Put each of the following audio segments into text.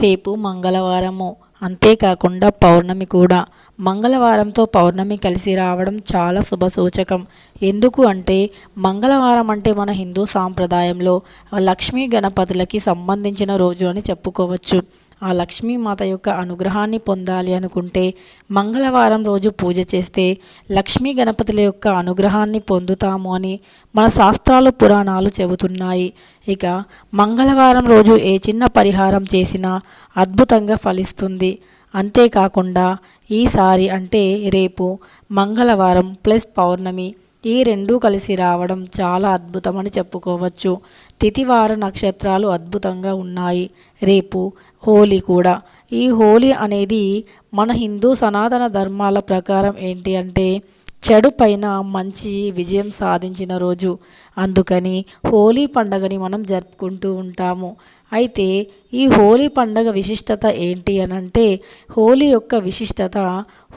రేపు మంగళవారము. అంతేకాకుండా పౌర్ణమి కూడా. మంగళవారంతో పౌర్ణమి కలిసి రావడం చాలా శుభసూచకం. ఎందుకు అంటే మంగళవారం అంటే మన హిందూ సాంప్రదాయంలో లక్ష్మీ గణపతులకి సంబంధించిన రోజు అని చెప్పుకోవచ్చు. ఆ లక్ష్మీమాత యొక్క అనుగ్రహాన్ని పొందాలి అనుకుంటే మంగళవారం రోజు పూజ చేస్తే లక్ష్మీ గణపతుల యొక్క అనుగ్రహాన్ని పొందుతాము అని మన శాస్త్రాలు పురాణాలు చెబుతున్నాయి. ఇక మంగళవారం రోజు ఏ చిన్న పరిహారం చేసినా అద్భుతంగా ఫలిస్తుంది. అంతేకాకుండా ఈసారి అంటే రేపు మంగళవారం ప్లస్ పౌర్ణమి ఈ రెండూ కలిసి రావడం చాలా అద్భుతమని చెప్పుకోవచ్చు. తిథివార నక్షత్రాలు అద్భుతంగా ఉన్నాయి. రేపు హోలీ కూడా. ఈ హోలీ అనేది మన హిందూ సనాతన ధర్మాల ప్రకారం ఏంటి అంటే చెడు పైన మంచి విజయం సాధించిన రోజు. అందుకని హోలీ పండగని మనం జరుపుకుంటూ ఉంటాము. అయితే ఈ హోలీ పండగ విశిష్టత ఏంటి అనంటే హోలీ యొక్క విశిష్టత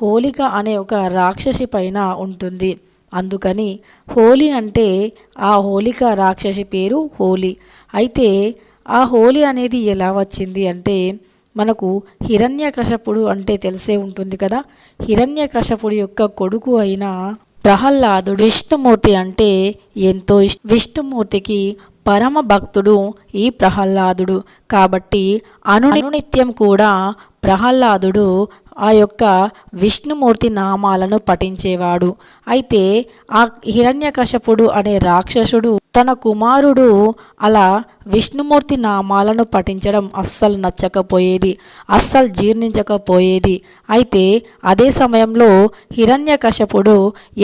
హోలిక అనే ఒక రాక్షసి పైన ఉంటుంది. అందుకని హోలీ అంటే ఆ హోలిక రాక్షసి పేరు హోలీ. అయితే ఆ హోలీ అనేది ఎలా వచ్చింది అంటే మనకు హిరణ్యకశపుడు అంటే తెలిసే ఉంటుంది కదా. హిరణ్యకశపుడు యొక్క కొడుకు అయిన ప్రహ్లాదుడు విష్ణుమూర్తి అంటే ఎంతో ఇష్ విష్ణుమూర్తికి పరమ భక్తుడు ఈ ప్రహ్లాదుడు. కాబట్టి అను అనునిత్యం కూడా ప్రహ్లాదుడు ఆ యొక్క విష్ణుమూర్తి నామాలను పఠించేవాడు. అయితే ఆ హిరణ్యకశపుడు అనే రాక్షసుడు తన కుమారుడు అలా విష్ణుమూర్తి నామాలను పఠించడం అస్సలు నచ్చకపోయేది అస్సలు జీర్ణించకపోయేది. అయితే అదే సమయంలో హిరణ్యకశపుడు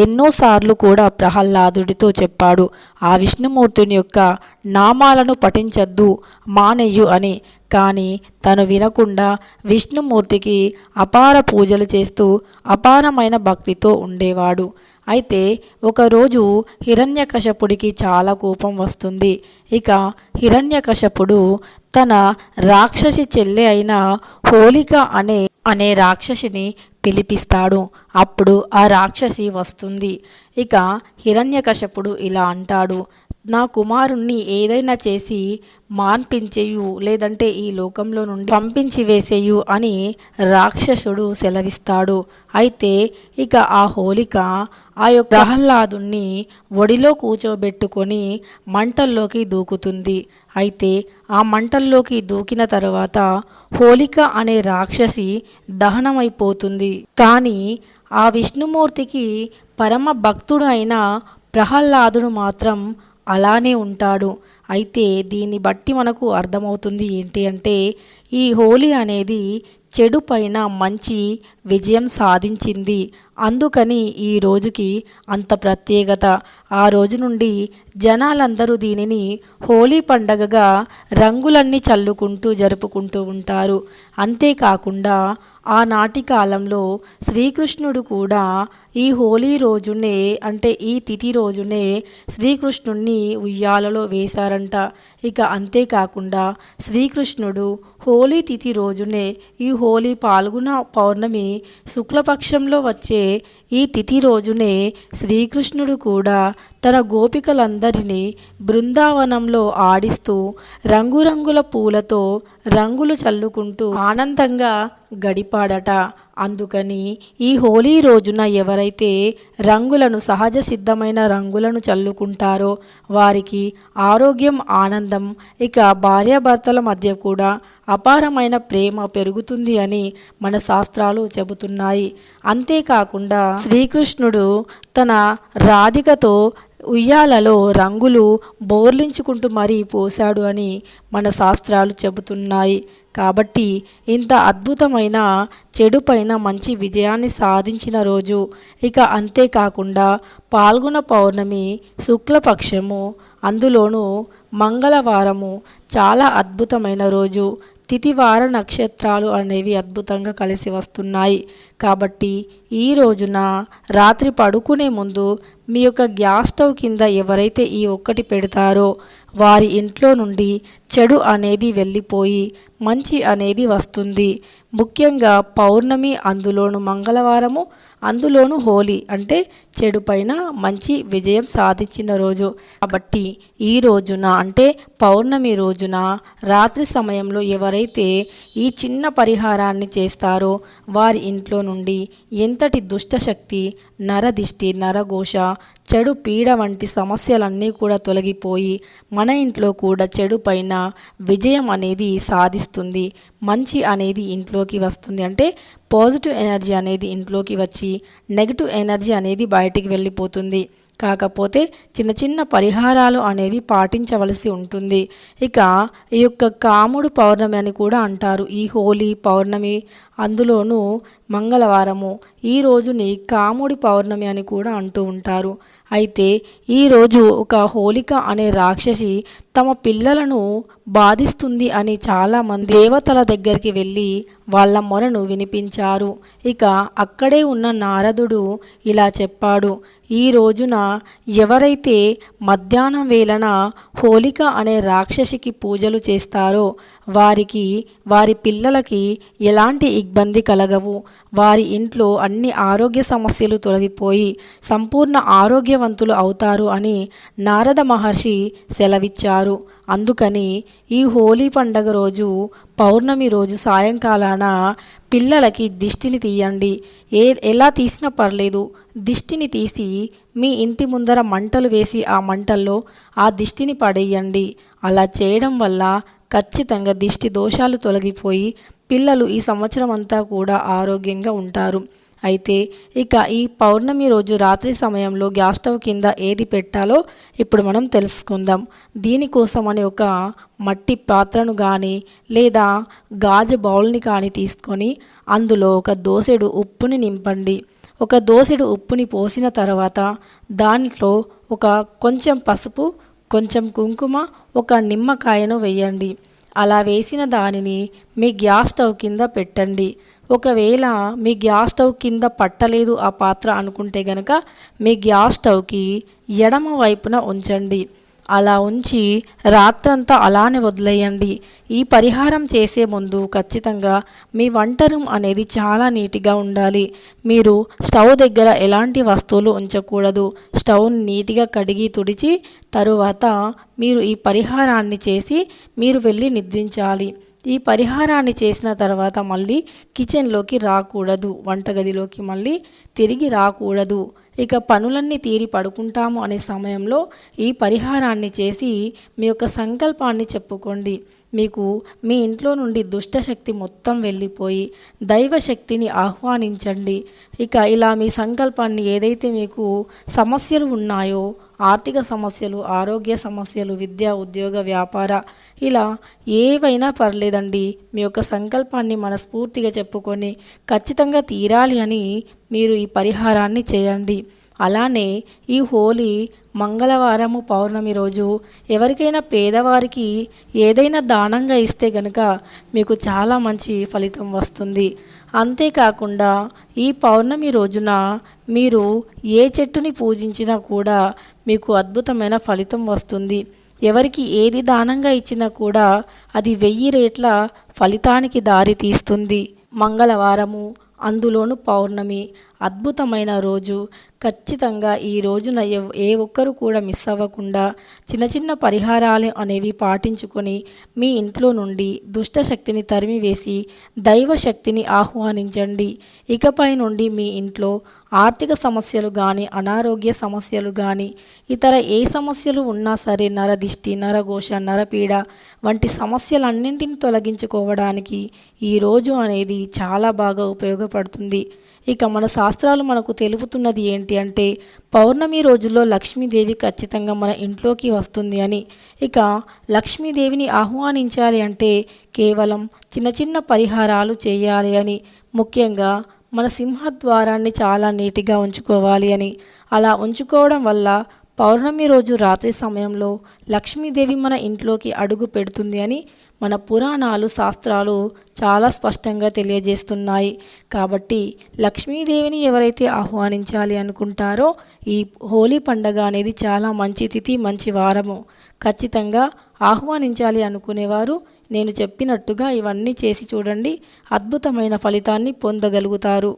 ఎన్నోసార్లు కూడా ప్రహ్లాదుడితో చెప్పాడు ఆ విష్ణుమూర్తిని యొక్క నామాలను పఠించద్దు మానెయ్యు అని. కానీ తను వినకుండా విష్ణుమూర్తికి అపార పూజలు చేస్తూ అపారమైన భక్తితో ఉండేవాడు. అయితే ఒకరోజు హిరణ్యకశపుడికి చాలా కోపం వస్తుంది. ఇక హిరణ్యకశపుడు తన రాక్షసి చెల్లె అయిన హోలిక అనే అనే రాక్షసిని పిలిపిస్తాడు. అప్పుడు ఆ రాక్షసి వస్తుంది. ఇక హిరణ్యకశపుడు ఇలా అంటాడు. నా కుమారుణ్ణి ఏదైనా చేసి మాన్పించేయు లేదంటే ఈ లోకంలో నుండి పంపించి వేసేయు అని రాక్షసుడు సెలవిస్తాడు. అయితే ఇక ఆ హోలిక ఆ యొక్క ప్రహ్లాదుణ్ణి ఒడిలో కూర్చోబెట్టుకొని మంటల్లోకి దూకుతుంది. అయితే ఆ మంటల్లోకి దూకిన తర్వాత హోలిక అనే రాక్షసి దహనమైపోతుంది. కానీ ఆ విష్ణుమూర్తికి పరమ భక్తుడు అయిన ప్రహ్లాదుడు మాత్రం అలానే ఉంటాడు. అయితే దీన్ని బట్టి మనకు అర్థమవుతుంది ఏంటి అంటే ఈ హోలీ అనేది చెడు పైన మంచి విజయం సాధించింది. అందుకని ఈ రోజుకి అంత ప్రత్యేకత. ఆ రోజు నుండి జనాలందరూ దీనిని హోలీ పండగగా రంగులన్నీ చల్లుకుంటూ జరుపుకుంటూ ఉంటారు. అంతేకాకుండా ఆనాటి కాలంలో శ్రీకృష్ణుడు కూడా ఈ హోలీ రోజునే అంటే ఈ తిథి రోజునే శ్రీకృష్ణుణ్ణి ఉయ్యాలలో వేశారంట. ఇక అంతేకాకుండా శ్రీకృష్ణుడు హోలీ తిథి రోజునే ఈ హోలీ పాల్గొన పౌర్ణమి శుక్లపక్షంలో వచ్చే ఈ తిథి రోజునే శ్రీకృష్ణుడు కూడా తన గోపికలందరినీ బృందావనంలో ఆడిస్తూ రంగురంగుల పూలతో రంగులు చల్లుకుంటూ ఆనందంగా గడిపాడట. అందుకని ఈ హోలీ రోజున ఎవరైతే రంగులను సహజ సిద్ధమైన రంగులను చల్లుకుంటారో వారికి ఆరోగ్యం ఆనందం ఇక భార్యాభర్తల మధ్య కూడా అపారమైన ప్రేమ పెరుగుతుంది అని మన శాస్త్రాలు చెబుతున్నాయి. అంతేకాకుండా శ్రీకృష్ణుడు తన రాధికతో ఉయ్యాలలో రంగులు బోర్లించుకుంటూ మరీ పోశాడు అని మన శాస్త్రాలు చెబుతున్నాయి. కాబట్టి ఇంత అద్భుతమైన చెడు పైన మంచి విజయాన్ని సాధించిన రోజు. ఇక అంతేకాకుండా పాల్గొన పౌర్ణమి శుక్లపక్షము అందులోనూ మంగళవారము చాలా అద్భుతమైన రోజు. తిథివార నక్షత్రాలు అనేవి అద్భుతంగా కలిసి వస్తున్నాయి. కాబట్టి ఈ రోజున రాత్రి పడుకునే ముందు మీ యొక్క గ్యాస్ స్టవ్ కింద ఎవరైతే ఈ ఒక్కటి పెడతారో వారి ఇంట్లో నుండి చెడు అనేది వెళ్ళిపోయి మంచి అనేది వస్తుంది. ముఖ్యంగా పౌర్ణమి అందులోను మంగళవారము అందులోనూ హోలీ అంటే చెడు పైన మంచి విజయం సాధించిన రోజు. కాబట్టి ఈ రోజున అంటే పౌర్ణమి రోజున రాత్రి సమయంలో ఎవరైతే ఈ చిన్న పరిహారాన్ని చేస్తారో వారి ఇంట్లో నుండి ఎంతటి దుష్టశక్తి నరదిష్టి నరఘోష చెడు పీడ వంటి సమస్యలన్నీ కూడా తొలగిపోయి మన ఇంట్లో కూడా చెడు పైన విజయం అనేది సాధిస్తుంది. మంచి అనేది ఇంట్లోకి వస్తుంది. అంటే పాజిటివ్ ఎనర్జీ అనేది ఇంట్లోకి వచ్చి నెగిటివ్ ఎనర్జీ అనేది బయటికి వెళ్ళిపోతుంది. కాకపోతే చిన్న చిన్న పరిహారాలు అనేవి పాటించవలసి ఉంటుంది. ఇక ఈ యొక్క కాముడు పౌర్ణమి అని కూడా అంటారు. ఈ హోలీ పౌర్ణమి అందులోనూ మంగళవారము. ఈ రోజుని కాముడి పౌర్ణమి అని కూడా అంటూ ఉంటారు. అయితే ఈరోజు ఒక హోలిక అనే రాక్షసి తమ పిల్లలను బాధిస్తుంది అని చాలామంది దేవతల దగ్గరికి వెళ్ళి వాళ్ళ మొరను వినిపించారు. ఇక అక్కడే ఉన్న నారదుడు ఇలా చెప్పాడు ఈ రోజున ఎవరైతే మధ్యాహ్నం వేళన హోలిక అనే రాక్షసికి పూజలు చేస్తారో వారికి వారి పిల్లలకి ఎలాంటి ఇబ్బంది కలగవు. వారి ఇంట్లో అన్ని ఆరోగ్య సమస్యలు తొలగిపోయి సంపూర్ణ ఆరోగ్యవంతులు అవుతారు అని నారద మహర్షి సెలవిచ్చారు. అందుకని ఈ హోలీ పండగ రోజు పౌర్ణమి రోజు సాయంకాలాన పిల్లలకి దిష్టిని తీయండి. ఏ ఎలా తీసినా పర్లేదు. దిష్టిని తీసి మీ ఇంటి ముందర మంటలు వేసి ఆ మంటల్లో ఆ దిష్టిని పడేయండి. అలా చేయడం వల్ల ఖచ్చితంగా దిష్టి దోషాలు తొలగిపోయి పిల్లలు ఈ సంవత్సరం అంతా కూడా ఆరోగ్యంగా ఉంటారు. అయితే ఇక ఈ పౌర్ణమి రోజు రాత్రి సమయంలో గ్యాస్ స్టవ్ కింద ఏది పెట్టాలో ఇప్పుడు మనం తెలుసుకుందాం. దీనికోసం అని ఒక మట్టి పాత్రను కానీ లేదా గాజు బౌల్ని కానీ తీసుకొని అందులో ఒక దోసెడు ఉప్పుని నింపండి. ఒక దోసెడు ఉప్పుని పోసిన తర్వాత దాంట్లో ఒక కొంచెం పసుపు కొంచెం కుంకుమ ఒక నిమ్మకాయను వేయండి. అలా వేసిన దానిని మీ గ్యాస్ స్టవ్ కింద పెట్టండి. ఒకవేళ మీ గ్యాస్ స్టవ్ కింద పట్టలేదు ఆ పాత్ర అనుకుంటే గనక మీ గ్యాస్ స్టవ్కి ఎడమ వైపున ఉంచండి. అలా ఉంచి రాత్రంతా అలానే వదిలేయండి. ఈ పరిహారం చేసే ముందు ఖచ్చితంగా మీ వంట రూమ్ అనేది చాలా నీట్గా ఉండాలి. మీరు స్టవ్ దగ్గర ఎలాంటి వస్తువులు ఉంచకూడదు. స్టవ్ని నీట్గా కడిగి తుడిచి తరువాత మీరు ఈ పరిహారాన్ని చేసి మీరు వెళ్ళి నిద్రించాలి. ఈ పరిహారాన్ని చేసిన తర్వాత మళ్ళీ కిచెన్లోకి రాకూడదు వంటగదిలోకి మళ్ళీ తిరిగి రాకూడదు. ఇక పనులన్నీ తీరి పడుకుంటాము అనే సమయంలో ఈ పరిహారాన్ని చేసి మీ యొక్క సంకల్పాన్ని చెప్పుకోండి. మీకు మీ ఇంట్లో నుండి దుష్టశక్తి మొత్తం వెళ్ళిపోయి దైవశక్తిని ఆహ్వానించండి. ఇక ఇలా మీ సంకల్పాన్ని ఏదైతే మీకు సమస్యలు ఉన్నాయో ఆర్థిక సమస్యలు ఆరోగ్య సమస్యలు విద్య ఉద్యోగ వ్యాపార ఇలా ఏవైనా పర్లేదండి. మీ యొక్క సంకల్పాన్ని మనస్ఫూర్తిగా చెప్పుకొని ఖచ్చితంగా తీరాలి అని మీరు ఈ పరిహారాన్ని చేయండి. అలానే ఈ హోలీ మంగళవారము పౌర్ణమి రోజు ఎవరికైనా పేదవారికి ఏదైనా దానంగా ఇస్తే గనుక మీకు చాలా మంచి ఫలితం వస్తుంది. అంతేకాకుండా ఈ పౌర్ణమి రోజున మీరు ఏ చెట్టుని పూజించినా కూడా మీకు అద్భుతమైన ఫలితం వస్తుంది. ఎవరికి ఏది దానంగా ఇచ్చినా కూడా అది వెయ్యి రేట్ల ఫలితానికి దారి తీస్తుంది మంగళవారము అందులోను పౌర్ణమి అద్భుతమైన రోజు. ఖచ్చితంగా ఈ రోజున ఏ ఒక్కరు కూడా మిస్ అవ్వకుండా చిన్న చిన్న పరిహారాలు అనేవి పాటించుకొని మీ ఇంట్లో నుండి దుష్ట శక్తిని తరిమివేసి దైవ శక్తిని ఆహ్వానించండి. ఇకపై నుండి మీ ఇంట్లో ఆర్థిక సమస్యలు కానీ అనారోగ్య సమస్యలు కానీ ఇతర ఏ సమస్యలు ఉన్నా సరే నరదిష్టి నరఘోష నరపీడ వంటి సమస్యలన్నింటిని తొలగించుకోవడానికి ఈ రోజు అనేది చాలా బాగా ఉపయోగపడుతుంది. ఇక మన శాస్త్రాలు మనకు తెలుపుతున్నది ఏంటి అంటే పౌర్ణమి రోజుల్లో లక్ష్మీదేవి ఖచ్చితంగా మన ఇంట్లోకి వస్తుంది అని. ఇక లక్ష్మీదేవిని ఆహ్వానించాలి అంటే కేవలం చిన్న చిన్న పరిహారాలు చేయాలి అని. ముఖ్యంగా మన సింహద్వారాన్ని చాలా నీట్గా ఉంచుకోవాలి అని. అలా ఉంచుకోవడం వల్ల పౌర్ణమి రోజు రాత్రి సమయంలో లక్ష్మీదేవి మన ఇంట్లోకి అడుగు పెడుతుంది అని మన పురాణాలు శాస్త్రాలు చాలా స్పష్టంగా తెలియజేస్తున్నాయి. కాబట్టి లక్ష్మీదేవిని ఎవరైతే ఆహ్వానించాలి అనుకుంటారో ఈ హోలీ పండగ అనేది చాలా మంచి తిథి మంచి వారము. ఖచ్చితంగా ఆహ్వానించాలి అనుకునేవారు నేను చెప్పినట్టుగా ఇవన్నీ చేసి చూడండి. అద్భుతమైన ఫలితాన్ని పొందగలుగుతారు.